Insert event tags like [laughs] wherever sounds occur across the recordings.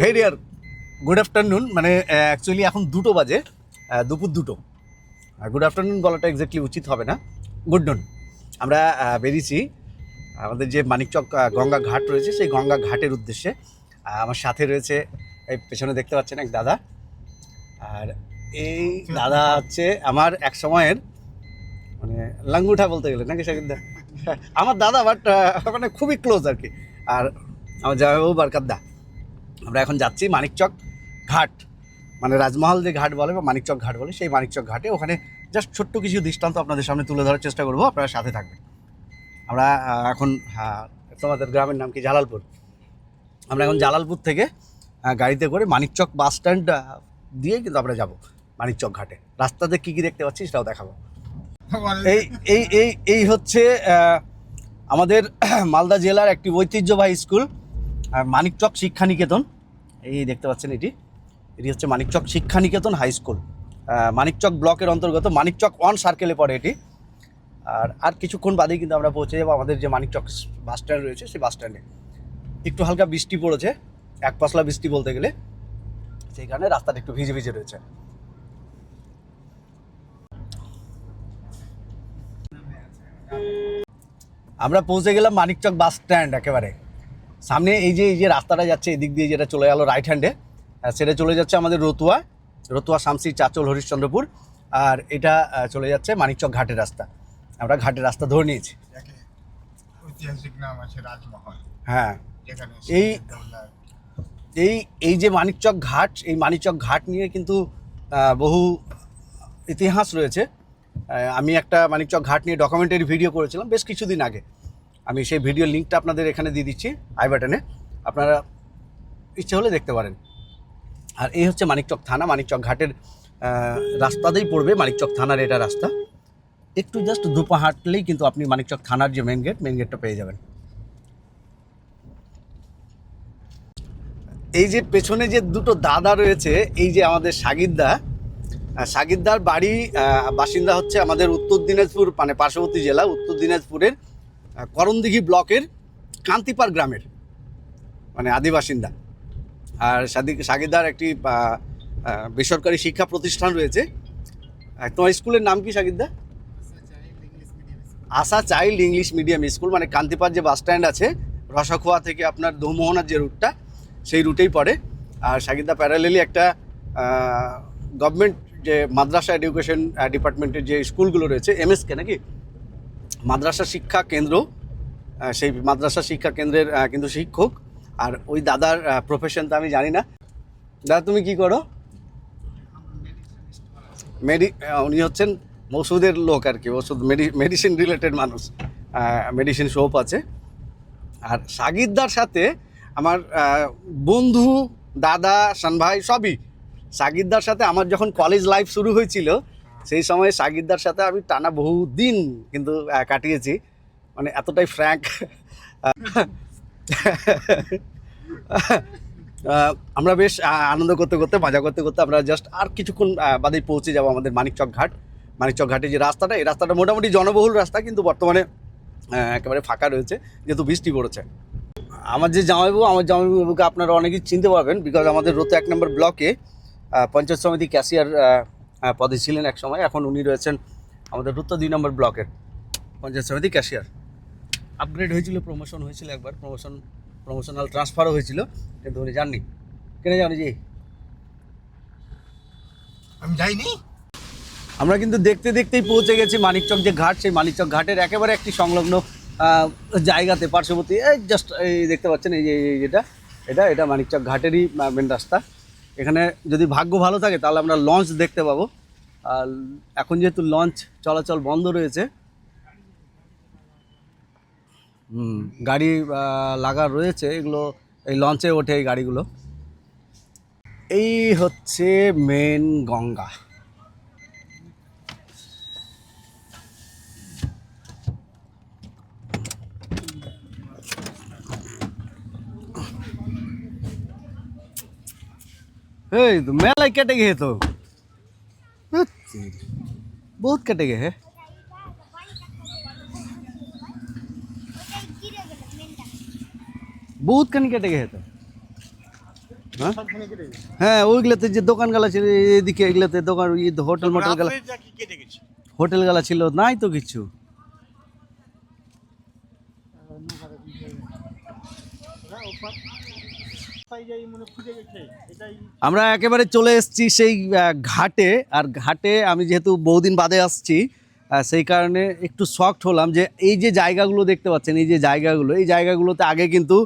হে dear good afternoon মানে actually এখন দুটো বাজে দুপুর দুটো। আর গুড আফটারনুন বলাটা এক্স্যাক্টলি উচিত হবে না। গুড নুন আমরা বেরিয়েছি। আমাদের যে মানিকচক গঙ্গা ঘাট রয়েছে, সেই গঙ্গা ঘাটের উদ্দেশ্যে আমার সাথে রয়েছে, এই পেছনে দেখতে পাচ্ছেন এক দাদা। আর এই দাদা হচ্ছে আমার এক সময়ের মানে লাঙ্গুঠা বলতে গেলে, নাকি শাকিদা আমার দাদা বাট মানে খুবই ক্লোজ আর কি। আর আমার জামাইবাবু বারকাদ্দা। আমরা এখন যাচ্ছি মানিকচক ঘাট। মানে রাজমহল যে ঘাট বলে বা মানিকচক ঘাট বলে, সেই মানিকচক ঘাটে। ওখানে জাস্ট ছোট্ট কিছু দৃষ্টান্ত আপনাদের সামনে তুলে ধরার চেষ্টা করব। আপনারা সাথে থাকবেন। আমরা এখন তোমাদের গ্রামের নাম কি? জালালপুর। আমরা এখন জালালপুর থেকে গাড়িতে করে মানিকচক বাস স্ট্যান্ড দিয়ে কিন্তু আমরা যাব মানিকচক ঘাটে। রাস্তাতে কী কী দেখতে পাচ্ছি সেটাও দেখাবো। এই এই এই এই হচ্ছে আমাদের মালদা জেলার একটি ঐতিহ্যবাহী স্কুল। আর মানিকচক শিক্ষা নিকেতন এই দেখতে পাচ্ছেন এটি। এটি হচ্ছে মানিকচক শিক্ষা নিকেতন হাই স্কুল। মানিকচক ব্লকের অন্তর্গত মানিকচক ওয়ান সার্কেলে পড়ে এটি। আর আর কিছুক্ষণ বাদেই কিন্তু আমরা পৌঁছে যাব আমাদের যে মানিকচক বাস স্ট্যান্ড রয়েছে সেই বাস স্ট্যান্ডে। একটু হালকা বৃষ্টি পড়েছে, এক পশলা বৃষ্টি বলতে গেলে। সেই কারণে রাস্তাটা একটু ভিজে ভিজে রয়েছে। আমরা পৌঁছে গেলাম মানিকচক বাস স্ট্যান্ড একেবারে। সামনে এই যে এই যে রাস্তাটা যাচ্ছে এদিক দিয়ে যেটা চলে গেল রাইট হ্যান্ডে সেটা চলে যাচ্ছে আমাদের রতুয়া রতুয়া শামসি চাচল হরিশ্চন্দ্রপুর আর এটা চলে যাচ্ছে মানিকচক ঘাটের রাস্তা। আমরা ঘাটের রাস্তা ধরে নিয়েছি। ঐতিহাসিক নাম আছে রাজমহল। হ্যাঁ। এই- এই এই যে মানিকচক ঘাট এই মানিকচক ঘাট নিয়ে কিন্তু বহু ইতিহাস রয়েছে। আমি একটা মানিকচক ঘাট নিয়ে ডকুমেন্টারি ভিডিও করেছিলাম বেশ কিছুদিন আগে। আমি সেই ভিডিও লিঙ্কটা আপনাদের এখানে দিয়ে দিচ্ছি আই বাটনে আপনারা ইচ্ছে হলে দেখতে পারেন। আর এই হচ্ছে মানিকচক থানা। মানিকচক ঘাটের রাস্তাতেই পড়বে মানিকচক থানার এটা রাস্তা। একটু জাস্ট দুপা হাঁটলেই কিন্তু আপনি মানিকচক থানার যে মেন গেট মেন গেটটা পেয়ে যাবেন। এই যে পেছনে যে দুটো দাদা রয়েছে এই যে আমাদের সাগিরদা আহ, সাগিরদার বাড়ি বাসিন্দা হচ্ছে আমাদের উত্তর দিনাজপুর মানে পার্শ্ববর্তী জেলা উত্তর দিনাজপুরের করণদিঘি ব্লকের কান্তিপাড় গ্রামের মানে আদিবাসিন্দা। আর সাদি সাগিরদার একটি বেসরকারি শিক্ষা প্রতিষ্ঠান রয়েছে। তোমার স্কুলের নাম কি Sagirda Asha child English medium school মানে কান্তিপাড় যে বাস স্ট্যান্ড আছে, রসাখোয়া থেকে আপনার দৌমোহনার যে রুটটা, সেই রুটেই পড়ে। আর সাগিদা প্যারালেলি একটা গভর্নমেন্ট যে মাদ্রাসা এডুকেশন ডিপার্টমেন্টের যে স্কুলগুলো রয়েছে এমএসকে নাকি? মাদ্রাসা শিক্ষা কেন্দ্র সেই মাদ্রাসা শিক্ষা কেন্দ্রের কিন্তু শিক্ষক আর ওই দাদার প্রফেশন তো আমি জানি না। দাদা, তুমি কি করো? মেডি উনি হচ্ছেন ওষুধের লোক আর কি, ওষুধ মেডিসিন রিলেটেড মানুষ মেডিসিন শপ আছে। আর সাগিরদার সাথে আমার বন্ধু, দাদা সানভাই সবই। সাগিরদার সাথে আমার যখন কলেজ লাইফ শুরু হয়েছিল সেই সময় সাগিরদার সাথে আমি টানা বহু দিন কিন্তু কাটিয়েছি। মানে এতটাই ফ্র্যাঙ্ক আমরা বেশ আনন্দ করতে করতে, মজা করতে করতে আমরা জাস্ট আর কিছুক্ষণ বাদেই পৌঁছে যাব আমাদের মানিকচক ঘাট। মানিকচক ঘাটে যে রাস্তাটা, এই রাস্তাটা মোটামুটি জনবহুল রাস্তা কিন্তু বর্তমানে একেবারে ফাঁকা রয়েছে, যেহেতু বৃষ্টি পড়েছে। আমার যে জামাইবাবু, আমার জামাইবাবুকে আপনারা অনেকেই চিনতে পারবেন বিকজ আমাদের রোতে এক নম্বর ব্লকে পঞ্চায়েত সমিতি ক্যাশিয়ার পদে ছিলেন এক সময়। এখন উনি রয়েছেন আমাদের রুত্ত দুই নম্বর ব্লকের পঞ্চায়েত সমিতি ক্যাশিয়ার। আপগ্রেড হয়েছিল প্রমোশন হয়েছিল একবার। প্রমোশন প্রমোশনাল ট্রান্সফারও হয়েছিল কিন্তু উনি যাননি। কেন জানি জি? আমি যাইনি? আমরা কিন্তু দেখতে দেখতেই পৌঁছে গেছি মানিকচক যে ঘাট। সেই মানিকচক ঘাটের একেবারে একটি সংলগ্ন জায়গাতে পার্শ্ববর্তী। এই জাস্ট এই দেখতে পাচ্ছেন এই যে এই যেটা এটা এটা মানিকচক ঘাটেরই মেন রাস্তা। এখানে যদি ভাগ্য ভালো থাকে, তাহলে আমরা লঞ্চ দেখতে পাবো। আর এখন যেহেতু লঞ্চ চলাচল বন্ধ রয়েছে গাড়ি লাগা রয়েছে, এগুলো এই লঞ্চে ওঠে এই গাড়িগুলো। এই হচ্ছে মেন গঙ্গা। এই তো মেলায় কেটে গিয়ে তো। ধ্যাৎ তেরি, বহুত কেটে গে হে বহুত খানি কেটে গে তো। হ্যাঁ? হ্যাঁ ওইগুলোতে যে দোকান গালা ছিল এদিকে এগুলোতে দোকান ই হোটেল মোটেল গালা কি কেটে গেছে? হোটেল গালা ছিল নাই তো কিছু। আমরা একেবারে চলে এসেছি সেই ঘাটে। আর ঘাটে আমি যেহেতু বহুদিন বাদে আসছি সেই কারণে একটু শকড হলাম যে এই যে জায়গাগুলো দেখতে পাচ্ছেন, এই যে জায়গাগুলো, এই জায়গাগুলোতে আগে কিন্তু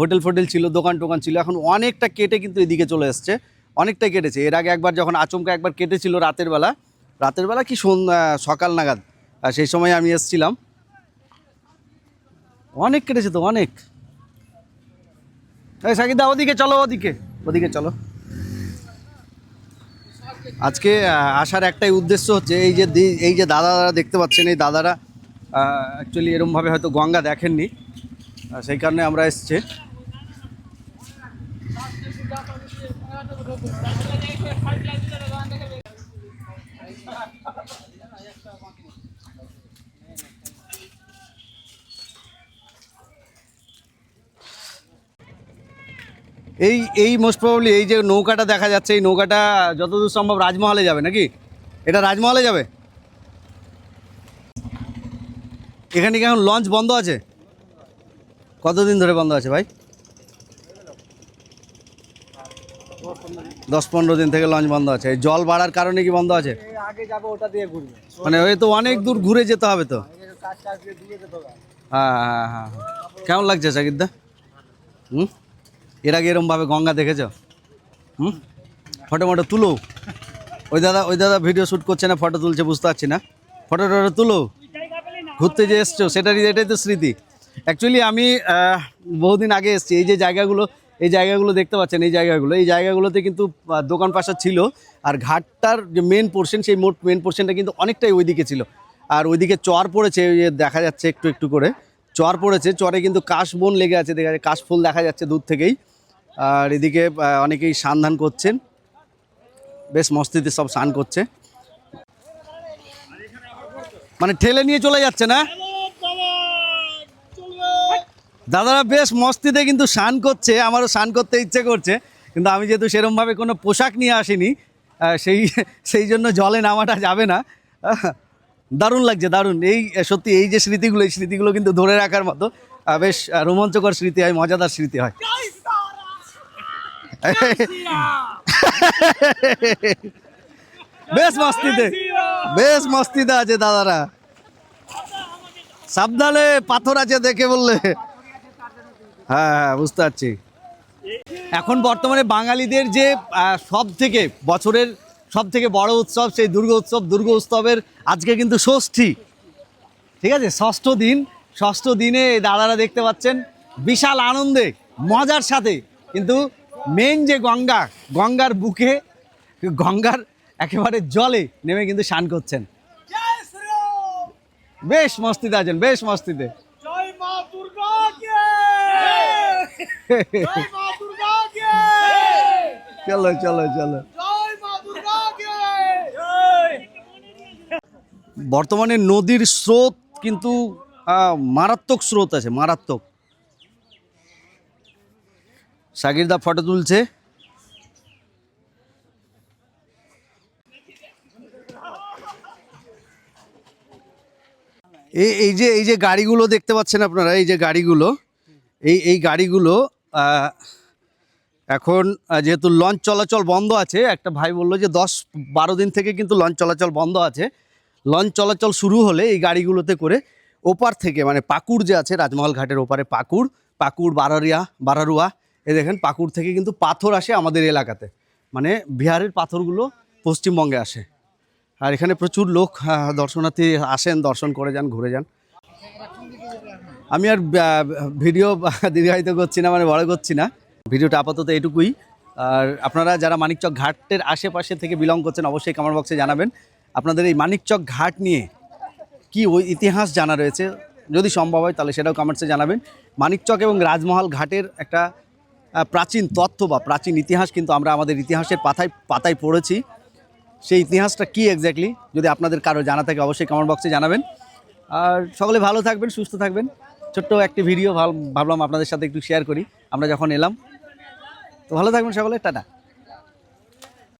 হোটেল ফোটেল ছিল, দোকান টোকান ছিল, এখন অনেকটা কেটে কিন্তু এদিকে চলে এসছে অনেকটাই কেটেছে। এর আগে একবার যখন আচমকা একবার কেটেছিল রাতের বেলা রাতের বেলা কি সকাল নাগাদ সেই সময় আমি এসছিলাম। অনেক কেটেছে তো, অনেক। এই সাকিদা, ওদিকে চলো, ওদিকে। ওদিকে চলো। আজকে আসার একটাই উদ্দেশ্য হচ্ছে এই যে এই যে দাদারা দেখতে পাচ্ছেন, এই দাদারা অ্যাকচুয়ালি এরমভাবে হয়তো গঙ্গা দেখেননি। সেই কারণে আমরা এসছে। এই এই মোস্ট প্রবাবলি এই যে নৌকাটা দেখা যাচ্ছে এই নৌকাটা যতদূর সম্ভব রাজমহলে যাবে নাকি? এটা রাজমহলে যাবে? এখানে কি এখন লঞ্চ বন্ধ আছে? কতদিন ধরে বন্ধ আছে ভাই? দশ পনেরো দিন থেকে লঞ্চ বন্ধ আছে। এই জল বাড়ার কারণে কি বন্ধ আছে? আগে যাব ওটা দিয়ে ঘুরবে। মানে ওই তো অনেক দূর ঘুরে যেতে হবে তো। হ্যাঁ হ্যাঁ হ্যাঁ হ্যাঁ। কেমন লাগছে সাকিদদা হুম? এর আগে এরমভাবে গঙ্গা দেখেছ? হুম? ফটো মটো তুলো। ওই দাদা ওই দাদা ভিডিও শ্যুট করছে না, ফটো তুলছে বুঝতে পারছি না। ফটো টটো তুলো। ঘুরতে যে এসছো সেটারই এটাই তো স্মৃতি। অ্যাকচুয়ালি আমি বহুদিন আগে এসেছি। এই যে জায়গাগুলো, এই জায়গাগুলো দেখতে পাচ্ছেন, এই জায়গাগুলো। এই জায়গাগুলোতে কিন্তু দোকান পাশা ছিল। আর ঘাটটার যে মেন পোর্শন সেই মোট মেন পোর্শনটা কিন্তু অনেকটাই ওইদিকে ছিল। আর ওইদিকে চর পড়েছে, ওই দেখা যাচ্ছে একটু একটু করে। চর পড়েছে। চরে কিন্তু কাশ বন লেগে আছে, দেখা যাচ্ছে কাশ ফুল দেখা যাচ্ছে দূর থেকেই। আর এদিকে অনেকেই স্নান ধান করছেন। বেশ মস্তিতে সব স্নান করছে। মানে ঠেলে নিয়ে চলে যাচ্ছে না? দাদারা বেশ মস্তিতে কিন্তু স্নান করছে। আমারও স্নান করতে ইচ্ছে করছে। কিন্তু আমি যেহেতু সেরমভাবে কোনো পোশাক নিয়ে আসিনি সেই সেই জন্য জলে নামাটা যাবে না। দারুণ লাগছে, দারুণ। এই, সত্যি এই যে স্মৃতিগুলো, এই স্মৃতিগুলো কিন্তু ধরে রাখার মতো বেশ রোমাঞ্চকর স্মৃতি হয়, মজাদার স্মৃতি হয়। বেশ মস্তিতে বেশ মস্তিতে আছে দাদারা। সাবধানে পাথর আছে দেখে বললে। হ্যাঁ হ্যাঁ বুঝতে পারছি। এখন বর্তমানে বাঙালিদের যে সব থেকে বছরের সব থেকে বড় উৎসব, সেই দুর্গা উৎসব, দুর্গা উৎসবের আজকে কিন্তু ষষ্ঠী। ঠিক আছে? ষষ্ঠ দিন, ষষ্ঠ দিনে দাদারা দেখতে পাচ্ছেন বিশাল আনন্দে, মজার সাথে কিন্তু মেন যে গঙ্গা গঙ্গার বুকে গঙ্গার একেবারে জলে নেমে কিন্তু স্নান করছেন। বেশ মস্তিতে আছেন বেশ মস্তিতে। [laughs] চলো চলো চলো। বর্তমানে নদীর স্রোত কিন্তু মারাত্মক স্রোত আছে মারাত্মক। সাকিরদা ফটো তুলছে। এই এই যে এই যে গাড়িগুলো দেখতে পাচ্ছেন আপনারা, এই যে গাড়িগুলো, এই এই গাড়িগুলো এখন যেহেতু লঞ্চ চলাচল বন্ধ আছে, একটা ভাই বলল যে দশ বারো দিন থেকে কিন্তু লঞ্চ চলাচল বন্ধ আছে। লঞ্চ চলাচল শুরু হলে এই গাড়িগুলোতে করে ওপার থেকে মানে পাকুড় যে আছে, রাজমহল ঘাটের ওপারে পাকুড় পাকুড়, বারারিয়া, বারারুয়া এ দেখেন, পাকুড় থেকে কিন্তু পাথর আসে আমাদের এলাকাতে। মানে বিহারের পাথরগুলো পশ্চিমবঙ্গে আসে। আর এখানে প্রচুর লোক দর্শনার্থী আসেন, দর্শন করে যান, ঘুরে যান। আমি আর ভিডিও [laughs] দীর্ঘায়িত করছি না মানে বড় করছি না। ভিডিওটা আপাতত এটুকুই। আর আপনারা যারা মানিকচক ঘাটের আশেপাশে থেকে বিলং করছেন, অবশ্যই কমেন্ট বক্সে জানাবেন। আপনাদের এই মানিকচক ঘাট নিয়ে কি ওই ইতিহাস জানা রয়েছে? যদি সম্ভব হয়, তাহলে সেটাও কমেন্টসে জানাবেন। মানিকচক এবং রাজমহল ঘাটের একটা প্রাচীন তথ্য বা প্রাচীন ইতিহাস কিন্তু আমরা আমাদের ইতিহাসের পাতায় পাতায় পড়েছি। সেই ইতিহাসটা কি এক্স্যাক্টলি যদি আপনাদের কারও জানা থাকে অবশ্যই কমেন্ট বক্সে জানাবেন। আর সকলে ভালো থাকবেন, সুস্থ থাকবেন। ছোট্ট একটি ভিডিও ভাবলাম আপনাদের সাথে একটু শেয়ার করি। আমরা যখন এলাম। তো ভালো থাকবেন সকলে, টাটা।